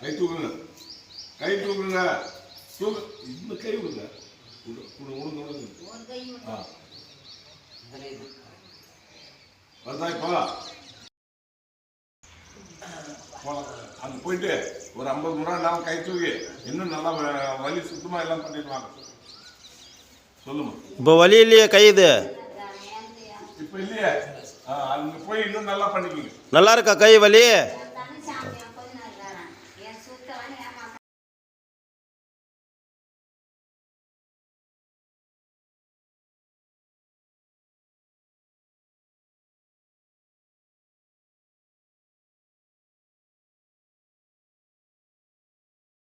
கை தூக்குங்க கை தூக்குங்க தூக்கு இந்த கை விடுங்க விடு ஆ. வருதா இப்போ போகலாம் அங்கே போயிட்டு ஒரு ஐம்பது முறை நேரம் கை தூக்கி இன்னும் நல்லா வலி சுத்தமாக எல்லாம் பண்ணிடுவாங்க சொல்லுமா. இப்போ வலி இல்லையே கை இது? இப்போ இல்லையே? ஆ, அங்கே போய் இன்னும் நல்லா பண்ணிக்கிங்க. நல்லா இருக்கா கை வலி?